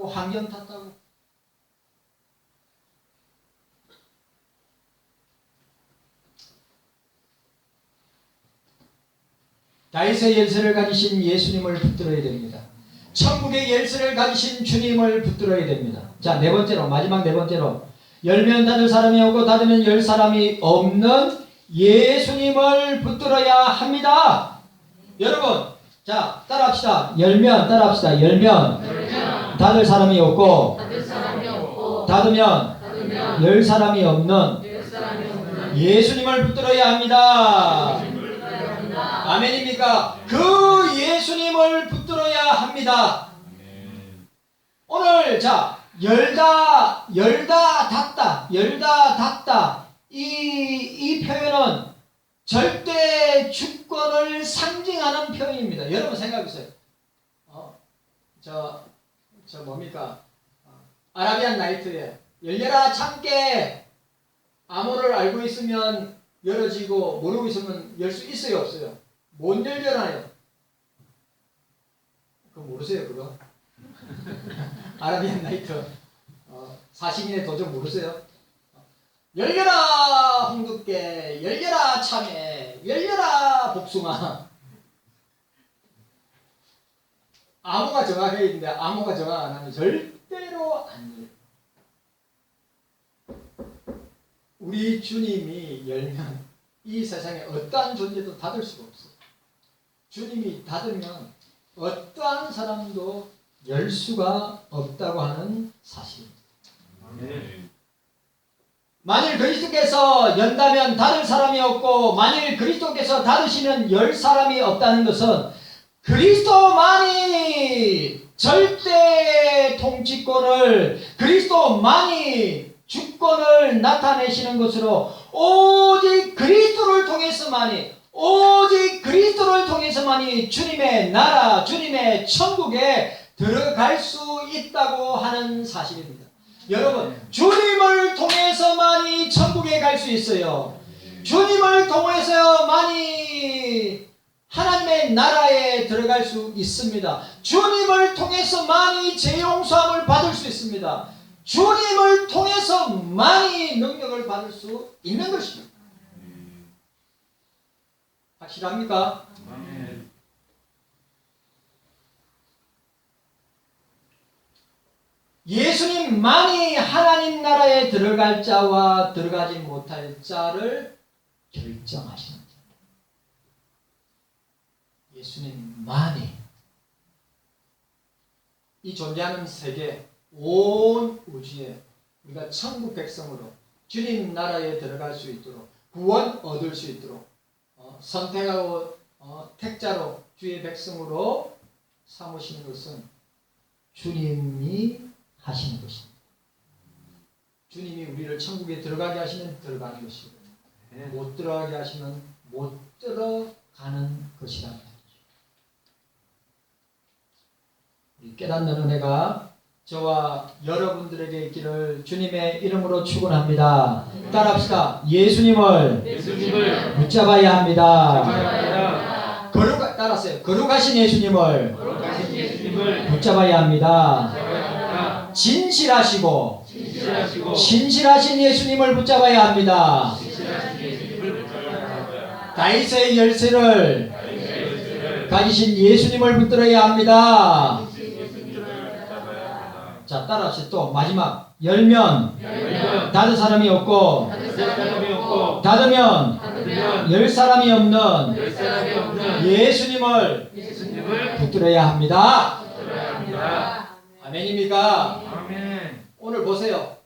탔다고 환경 탔다고 다윗의 열쇠를 가지신 예수님을 붙들어야 됩니다. 천국의 열쇠를 가지신 주님을 붙들어야 됩니다. 자, 네 번째로 마지막 네 번째로 열면 닫을 사람이 없고 닫으면 열 사람이 없는 예수님을 붙들어야 합니다. 여러분, 자, 따라합시다. 열면 따라합시다. 열면 닫을 사람이 없고 닫으면 열 사람이 없는 예수님을 붙들어야 합니다. 아멘입니까? 그 예수님을 붙들어야 합니다. 오늘 자 열다 열다 닫다 열다 닫다 이이 표현은 절대 주권을 상징하는 표현입니다. 여러분 생각해보세요. 어, 저, 저 뭡니까? 어, 아라비안 나이트에 열려라 참깨 암호를 알고 있으면 열어지고 모르고 있으면 열 수 있어요 없어요? 못 열려나요? 그거 모르세요 그거? 아라비안 나이트 어, 40인의 도전 모르세요? 열려라 홍두깨 열려라 참외 열려라 복숭아 암호가 정확해 있는데 암호가 정확 안 하면 절대로 안 열려 우리 주님이 열면 이 세상에 어떠한 존재도 닫을 수가 없어요 주님이 닫으면 어떠한 사람도 열 수가 없다고 하는 사실입니다. 만일 그리스도께서 연다면 닫을 사람이 없고 만일 그리스도께서 닫으시면 열 사람이 없다는 것은 그리스도만이 절대 통치권을 그리스도만이 주권을 나타내시는 것으로 오직 그리스도를 통해서만이 오직 그리스도를 통해서만이 주님의 나라 주님의 천국에 들어갈 수 있다고 하는 사실입니다. 여러분, 주님을 통해서만이 천국에 갈 수 있어요. 주님을 통해서만이 하나님의 나라에 들어갈 수 있습니다. 주님을 통해서만이 죄 용서함을 받을 수 있습니다. 주님을 통해서만이 능력을 받을 수 있는 것입니다. 확실합니까? 예수님만이 하나님 나라에 들어갈 자와 들어가지 못할 자를 결정하시는 자. 예수님만이 이 존재하는 세계 온 우주에 우리가 천국 백성으로 주님 나라에 들어갈 수 있도록 구원 얻을 수 있도록 어, 선택하고 어, 택자로 주의 백성으로 삼으시는 것은 주님이 하시는 것입니다. 주님이 우리를 천국에 들어가게 하시면 들어가는 것이고 못 들어가게 하시면 못 들어가는 말이죠. 우리 깨닫는 은혜가 저와 여러분들에게 있기를 주님의 이름으로 축원합니다. 따라합시다. 예수님을 예수님을 붙잡아야 합니다. 붙잡아야 거룩 따라서요. 거룩하신 예수님을 거룩하신 예수님을 붙잡아야 합니다. 붙잡아야. 진실하시고 진실하시고 신실하신 예수님을 붙잡아야 합니다. 진실하신 예수님을 붙잡아야 한다. 다윗의 열쇠를 열쇠를 가지신 예수님을 붙들어야 합니다. 예수님을 붙잡아야 한다. 자, 따라합시다. 또 마지막 열면 열면 닫을 사람이 없고 받을 사람이 없고 닫으면 열 사람이 없는 열 사람이 없는 예수님을 예수님을 붙들어야 합니다. 합니다. 아멘입니까? 아멘. 오늘 보세요.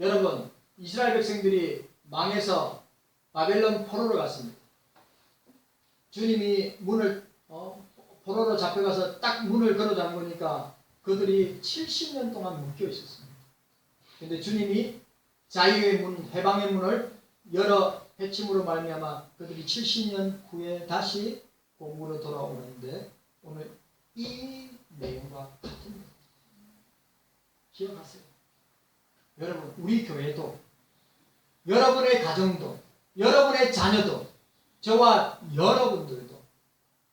여러분, 이스라엘 백성들이 망해서 바벨론 포로로 갔습니다. 주님이 문을 어, 포로로 잡혀가서 딱 문을 걸어 잠그니까 그들이 70년 동안 묶여 있었습니다. 근데 주님이 자유의 문, 해방의 문을 열어 해침으로 말미암아 그들이 70년 후에 다시 공부로 돌아오는데 오늘 이 내용과 같은 기억하세요. 여러분, 우리 교회도, 여러분의 가정도, 여러분의 자녀도, 저와 여러분들도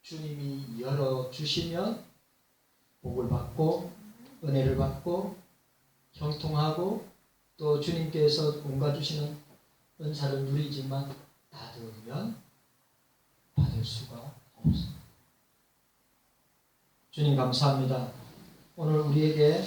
주님이 열어 주시면 복을 받고 은혜를 받고 형통하고 또 주님께서 온가 주시는 은사를 누리지만 받으면 받을 수가 없습니다. 주님 감사합니다. 오늘 우리에게